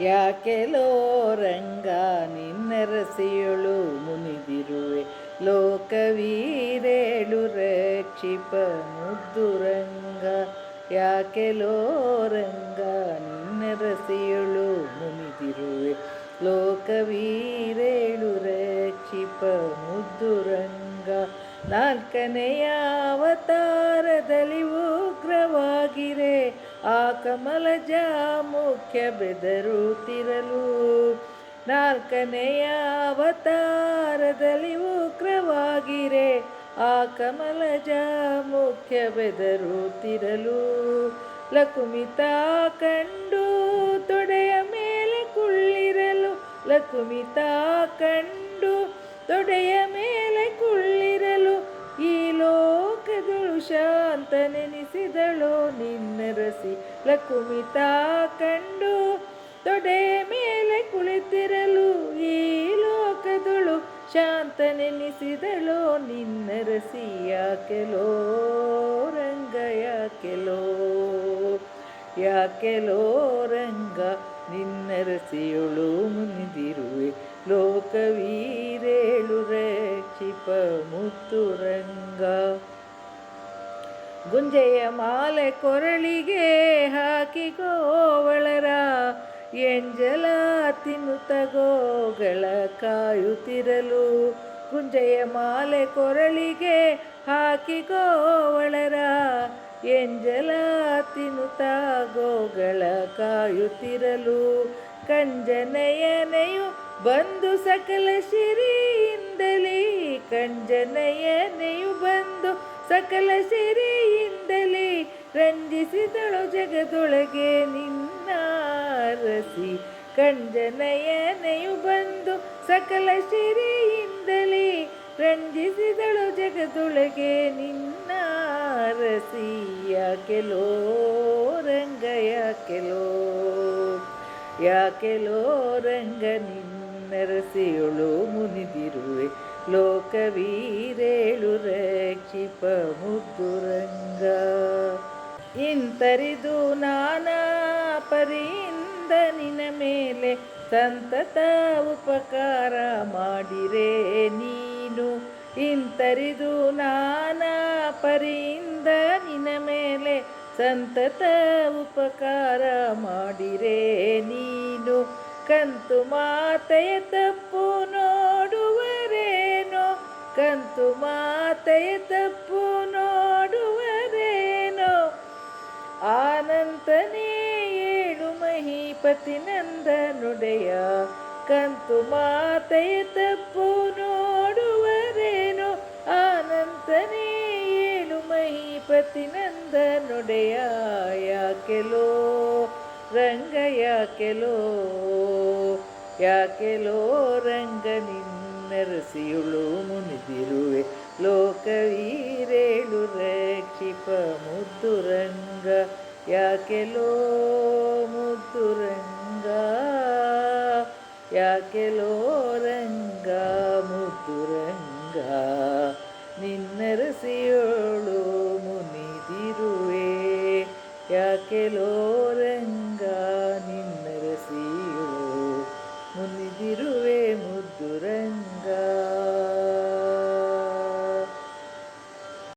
ಯಾಕೆಲೋ ರಂಗ ನಿನ್ನರಸಿಯೊಳು ಮುನಿದಿರುವೆ? ಲೋಕವೀರೇಳು ರಕ್ಷಿಪ ಮುದ್ದು ರಂಗ ಯಾಕೆಲೋ ರಂಗ ನಿನ್ನರಸಿಯೊಳು ಮುನಿದಿರುವೆ? ಲೋಕವೀರೇಳು ರಕ್ಷಿಪ ಮುದ್ದು ರಂಗ ನಾಲ್ಕನೆಯ ಅವತಾರದಲ್ಲಿ ಉಗ್ರವಾಗಿರೆ. ಆ ಕಮಲಜ ಮುಖ್ಯ ಬೆದರುತ್ತಿರಲು ನಾಲ್ಕನೆಯ ಅವತಾರದಲ್ಲಿ ಉಗ್ರವಾಗಿರೆ ಆ ಕಮಲಜ ಮುಖ್ಯ ಬೆದರುತ್ತಿರಲು. ಲಕುಮಿತ ಕಂಡು ತೊಡೆಯ ಮೇಲೆ ಕುಳ್ಳಿರಲು. ಲಕುಮಿತ ಕಂಡು ತೊಡೆಯ ಮೇಲೆ ನಿನ್ನರಸಿ ಲಕುಮಿತ ಕಂಡು ತೊಡೆ ಮೇಲೆ ಕುಳಿತಿರಲು ಈ ಲೋಕದಳು ಶಾಂತ ನೆನೆಸಿದಳು ನಿನ್ನರಸಿ ಯಾಕೆಲೋ ರಂಗ ಯಾಕೆಲೋ ಯಾಕೆಲೋ ರಂಗ ನಿನ್ನರಸಿಯೊಳು ಮುನಿದಿರುವೆ ಲೋಕವೀರೇಳು ರಕ್ಷಿಪ ಮುತ್ತು ರಂಗ ಗುಂಜೆಯ ಮಾಲೆ ಕೊರಳಿಗೆ ಹಾಕಿ ಗೋವಳರ ಎಂಜಲ ತಿನ್ನುತ್ತ ಗೋಗಳ ಕಾಯುತ್ತಿರಲು. ಗುಂಜೆಯ ಮಾಲೆ ಕೊರಳಿಗೆ ಹಾಕಿ ಗೋವಳರ ಎಂಜಲ ತಿನ್ನುತ್ತ ಗೋಗಳ ಕಾಯುತ್ತಿರಲು. ಕಂಜನಯನೆಯು ಬಂದು ಸಕಲ ಶಿರಿಯಿಂದಲೇ ಕಂಜನಯನೆಯು ಬಂದು ಸಕಲ ಸಿರಿಯಿಂದಲೇ ರಂಜಿಸಿದಳು ಜಗದೊಳಗೆ ನಿನ್ನ ರಸಿ ಕಂಜನಯನೆಯು ಬಂದು ಸಕಲ ಸಿರಿಯಿಂದಲೇ ರಂಜಿಸಿದಳು ಜಗದೊಳಗೆ ನಿನ್ನ ರಸಿ ಯಾಕೆಲೋ ರಂಗ, ಯಾಕೆಲೋ ಯಾಕೆಲೋ ರಂಗ ನಿನ್ನ ರಸಿಯೊಳು ಮುನಿದಿರುವೆ. ಲೋಕವೀರೇಳು ರಕ್ಷಿಪ ಮುದ್ದುರಂಗ ಇಂತರಿದು ನಾನಾ ಪರಿಯಿಂದ ನಿನ ಮೇಲೆ ಸಂತತ ಉಪಕಾರ ಮಾಡಿರೆ ನೀನು. ಇಂತರಿದು ನಾನಾ ಪರಿಯಿಂದ ನಿನ ಮೇಲೆ ಸಂತತ ಉಪಕಾರ ಮಾಡಿರೆ ನೀನು. ಕಂತು ಮಾತೆಯ ತಪ್ಪು ಕಂತು ಮಾತೆಯ ತಪ್ಪು ನೋಡುವರೇನೋ ಆನಂತನೇ ಏಳು ಮಹೀಪತಿ ನಂದ ನುಡೆಯ ಕಂತು ಮಾತೆಯ ತಪ್ಪು ನೋಡುವರೇನೋ ಆನಂತನೇ ಏಳು ಮಹೀಪತಿ ನಂದ ನುಡೆಯ ಯಾಕೆಲೋ ರಂಗ ಯಾಕೆಲೋ ಯಾಕೆಲೋ ರಂಗ ನಿನ್ನರಸಿಯುಳು ಮುನಿದಿರುವೆ. ಲೋಕವೀರೇಳು ರಕ್ಷಿಪ ಮುದ್ದುರಂಗ. ಯಾಕೆ ಯಾಕೆಲೋ ಮುದ್ದುರಂಗ? ಯಾಕೆ ಯಾಕೆಲೋ ರಂಗ ಮುದ್ದುರಂಗ? ನಿನ್ನರಸಿಯೋಳು ಮುನಿದಿರುವೆ. ಯಾಕೆಲೋ ರಂಗ?